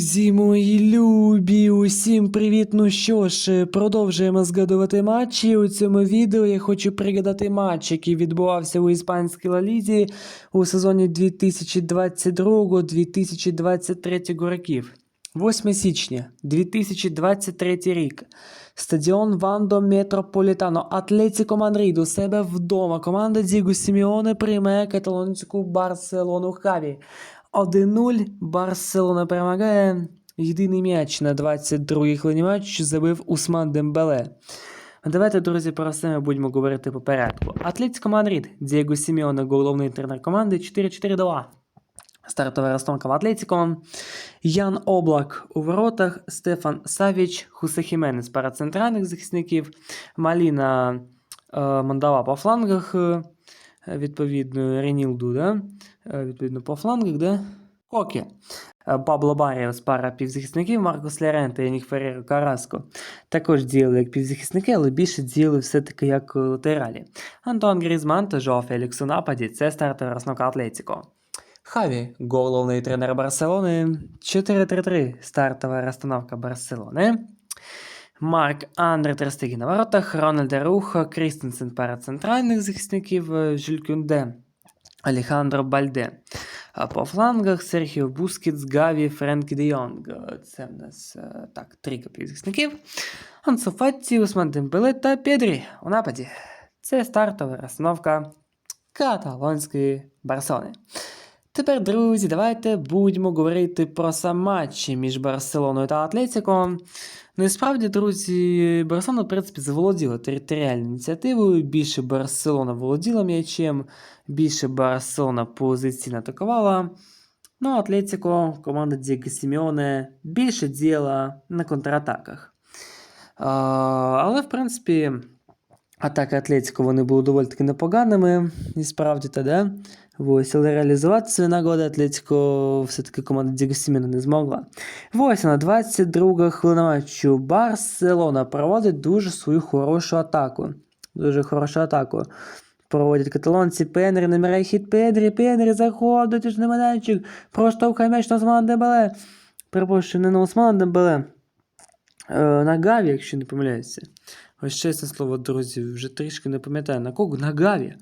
Друзі мої любі, усім привіт! Ну що ж, продовжуємо згадувати матчі. У цьому відео я хочу пригадати матч, який відбувався у іспанській лалізі у сезоні 2022-2023 років. 8 січня 2023 рік. Стадіон Вандо Метрополітано. Атлетіко Манрід у себе вдома. Команда Дігу Сіміоне приймає каталонську Барселону Хаві. 1-0. Барселона перемагає. Єдиний м'яч на 22-й хвилині матчу забив Усман Дембеле. Давайте, друзі, про все будемо говорити по порядку. Атлетико Мадрид, Дієго Сіміоне, головний тренер команди 4-4-2. Стартова розстановка в Атлетико. Ян Облак у воротах, Стефан Савіч, Хусе Хіменес пара центральних захисників, Маліна е, Мандава по флангах, відповідно, Ренілду, да? Е, відповідно, по флангах, да? Кокі. Е, Пабло Баріос, пара півзахисників, Маркос Леренте, Янік Ферреро Караско також діяли як півзахисники, але більше діяли все-таки як латералі. Антон Грізман та Жоа Фелікс у нападі це стартова розновка Атлетіко. Хаві, головний тренер Барселони. 4-3-3 стартова розстановка Барселони. Марк Андре Терстегі на воротах, Рональд Руха, Крістенсен пара центральних захисників, е, Жюль Кюнде, Алехандро Бальде. А по флангах Серхіо Бускетс, Гаві, Френкі Де. Е, Це в нас е, так, трійка півзахисників. Ансофатті, Усман Дембеле та Педрі у нападі. Це стартова розстановка каталонської Барселони. Тепер, друзі, давайте будемо говорити про сам матч між Барселоною та Атлетико. Ну і справді, друзі, Барселона, в принципі, заволоділа територіальною ініціативою. Більше Барселона володіла м'ячем, більше Барселона позиційно атакувала. Ну, Атлетико, команда Дієго Сімеоне більше діяла на контратаках. А, але, в принципі, атаки Атлетико вони були доволі таки непоганими, і справді та да. Ось, але реалізувати свої нагоди Атлетико все-таки команда Діго Сімена не змогла. Ось на 22 хвилина матчу Барселона проводить дуже свою хорошу атаку. Дуже хорошу атаку. Проводять каталонці Пенрі, набирає хід Педрі, Пенрі заходить у майданчик, проштовхає м'яч на Османа Дембеле. Перепрошую, не на Османа Дембеле, е, на Гаві, якщо не помиляюся. Ось чесне слово, друзі, вже трішки не пам'ятаю на кого, на Гаві.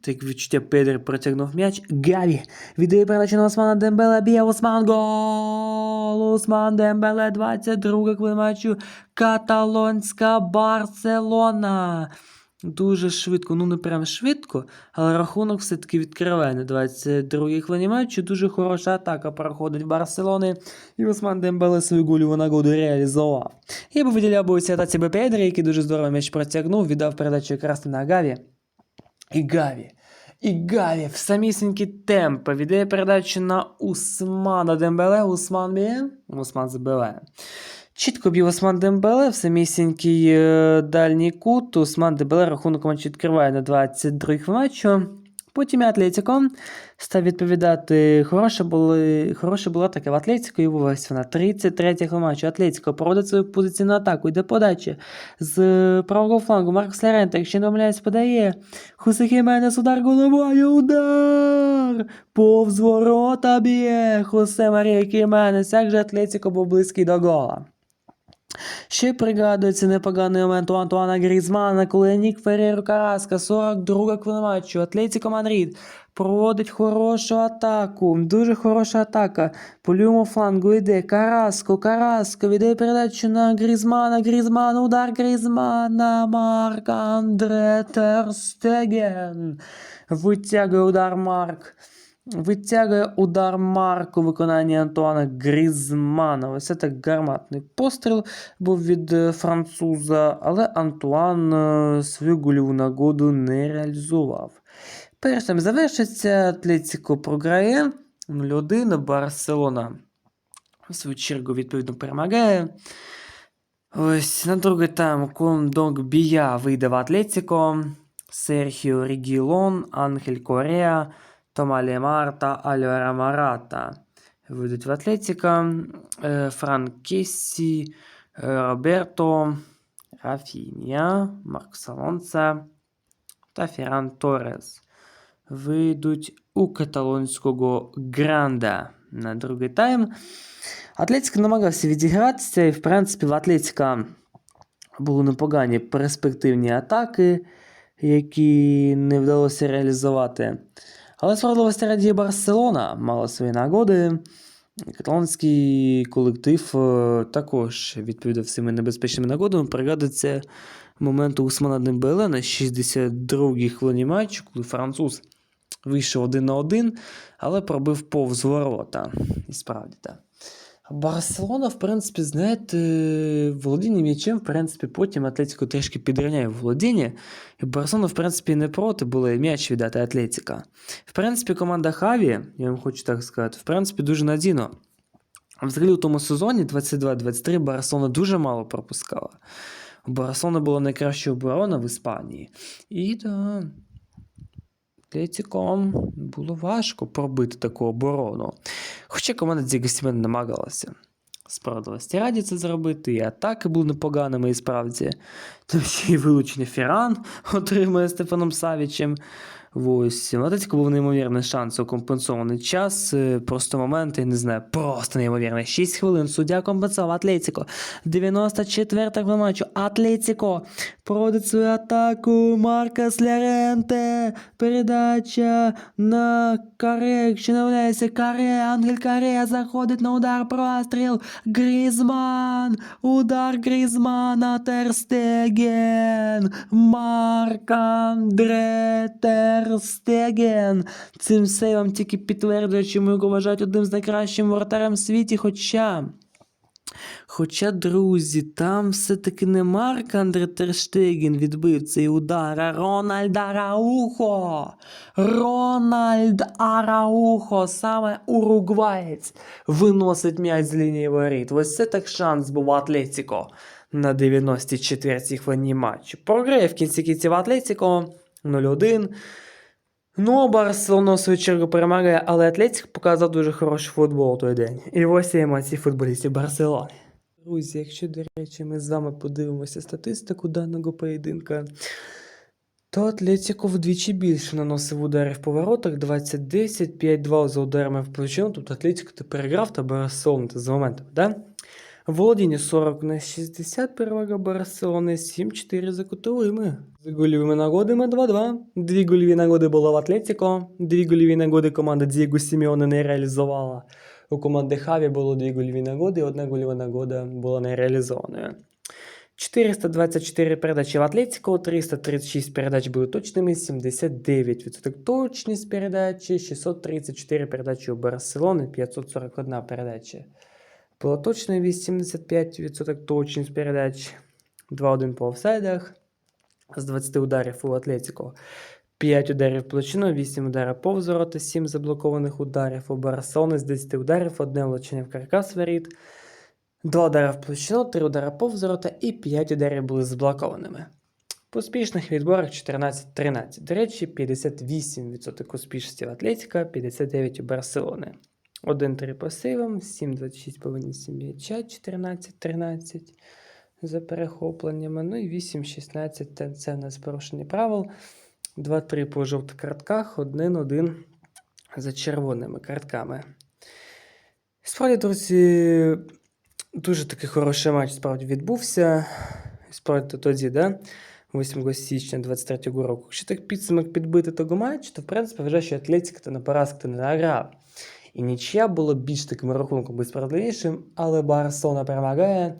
Так відчуття Педри протягнув м'яч. Гаві віддає передачу на Османа Дембеле, б'є Осман гол! Осман Дембеле, 22 хвилина матчу. Каталонська Барселона. Дуже швидко, ну не прям швидко, але рахунок все-таки відкриває на 22-й хвилині матчу. Дуже хороша атака проходить в Барселони. І Осман Дембеле свою гольову нагоду реалізував. Я би виділяв би у цій атаці Педрі, який дуже здорово м'яч протягнув, віддав передачу якраз на Гаві. І Гаві. І Гаві в самісінькі темпи віддає передачу на Усмана Дембеле. Усман б'є. Усман забиває. Чітко б'є Усман Дембеле в самісінький е, дальній кут. Усман Дембеле рахунок матчу відкриває на 22 матчу. Потім і Атлетико став відповідати. Хороша, були, хороша була така в Атлетико і ось вона. 33 матчу. Атлетико проводить свою позиційну атаку. Йде подача з правого флангу. Маркос Леренте, якщо не помиляюсь, подає. Хусе Хіменес, удар головою, удар! Повз ворота б'є. Хусе Марія Хіменес. Як же Атлетико був близький до гола. Ще пригадується непоганий момент у Антуана Грізмана, коли Нік Ферреро Караска, 42 хвилина матчу, Атлетико Мадрид проводить хорошу атаку, дуже хороша атака. По лівому флангу йде Караско, Караско віддає передачу на Грізмана, Грізман, удар Грізмана, Марк Андре Терстеген. Витягує удар Марк. Витягує удар Марк у виконанні Антуана Грізмана. Ось це так гарматний постріл був від е, француза, але Антуан е, свою гольову нагоду не реалізував. Перш тайм завершиться, Атлетико програє 0-1, Барселона в свою чергу відповідно перемагає. Ось на другий тайм Кондонг Бія вийде в Атлетико, Серхіо Рігілон, Ангель Корея, Томалі Марта, Альвара Марата вийдуть в Атлетико, е, Франк Кессі, е, Роберто, Рафінія, Марк Салонца та Ферран Торрес вийдуть у каталонського Гранда. на другий тайм. Атлетика намагався відігратися, і, в принципі, в Атлетика були непогані перспективні атаки, які не вдалося реалізувати. Але справедливості раді Барселона мала свої нагоди. Каталонський колектив е, також відповідав всіми небезпечними нагодами. Пригадується момент Усмана Дембеле на 62-й хвилині матчу, коли француз вийшов один на один, але пробив повз ворота. І справді так. Барселона, в принципі, знаєте, володіння м'ячем, в принципі, потім Атлетико трішки підрівняє володіння. І Барселона, в принципі, не проти було м'яч віддати Атлетика. В принципі, команда Хаві, я вам хочу так сказати, в принципі, дуже надійно. Взагалі у тому сезоні 22-23 Барселона дуже мало пропускала. У Барселони була найкраща оборона в Іспанії. І да, Атлетиком було важко пробити таку оборону. Хоча команда Діго Сімен намагалася. Справедливості раді це зробити, і атаки були непоганими, і справді. Там ще й вилучення Ферран отримує Стефаном Савічем. Ось, у був неймовірний шанс у компенсований час. е, Просто момент, я не знаю, просто неймовірний. 6 хвилин суддя компенсував Атлетико. 94-та хвилина матчу. Атлетико проводить свою атаку. Маркас Ляренте. Передача на Каре. Не являється Каре. Ангель Каре заходить на удар простріл. Грізман. Удар Грізмана. Терстеген. Марк Андре Терстеген. Цим сейвом тільки підтверджує, чому його вважають одним з найкращим воротарем в світі, хоча. Хоча, друзі, там все-таки не Марк Андре Терштеген відбив цей удар, а Рональд Араухо. Рональд Араухо, саме уругваєць, виносить м'яч з лінії воріт. Ось це так шанс був Атлетіко на 94-й хвилині матчу. Програє в кінці кінців Атлетіко 0-1. Ну, Барселона в свою чергу перемагає, але Атлетик показав дуже хороший футбол у той день. І ось емоції футболістів Барселони. Друзі, якщо, до речі, ми з вами подивимося статистику даного поєдинка, то Атлетико вдвічі більше наносив ударів по воротах 20-10, 5-2 за ударами в площину. Тобто Атлетико ти переграв та Барселона та за моментами, Володіння 40 на 60, перевага Барселони, 7-4 за кутовими. З гольовими нагодами 2-2. Дві гольові нагоди було в Атлетико, дві гольові нагоди команда Дієго Сімеоне не реалізувала. У команди Хаві було дві гольові нагоди, одна гольова нагода була не реалізованою. 424 передачі в Атлетико, 336 передач були точними, 79% точність передачі, 634 передачі у Барселони, 541 передача. Було точно 85% точність передач, 2-1 по офсайдах. З 20 ударів у Атлетико 5 ударів площину, 8 ударів повз ворота, 7 заблокованих ударів у Барселони з 10 ударів, одне влучення в каркас воріт, 2 удари в площину, 3 удари повз ворота і 5 ударів були заблокованими. По успішних відборах 14-13. До речі, 58% успішності в Атлетика, 59% у Барселони. 1-3 по сейвам, 7-26 по винесенню м'яча, 14-13 за перехопленнями. Ну і 8-16 це в нас порушення правил. 2-3 по жовтих картках, 1-1 за червоними картками. Справді, друзі, дуже такий хороший матч справді відбувся. Справді тоді, да? 8 січня 23-го року. Якщо так підсумок підбити того матчу, то в принципі вважаю, що Атлетика та на поразку не награв. І нічия було більш таким рахунком би справедливішим, але Барселона перемагає.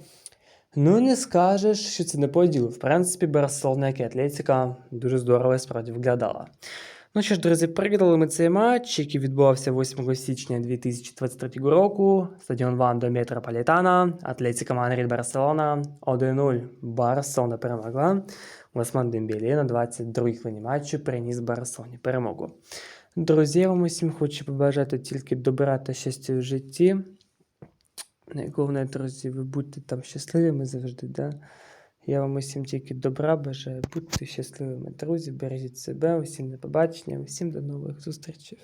Ну, не скажеш, що це не по ділу. В принципі, Барселона, як і Атлетика, дуже здорово і справді виглядала. Ну що ж, друзі, переглядали ми цей матч, який відбувався 8 січня 2023 року. Стадіон Вандо Метрополітана, Атлетика Мадрид Барселона 1-0. Барселона перемогла. Осман Дембелі на 22-й хвилині матчу приніс Барселоні перемогу. Друзі, я вам усім хочу побажати тільки добра та щастя в житті. Найголовне, друзі, ви будьте там щасливими завжди. Да? Я вам усім тільки добра бажаю, будьте щасливими, друзі, бережіть себе, усім до побачення, усім до нових зустрічей.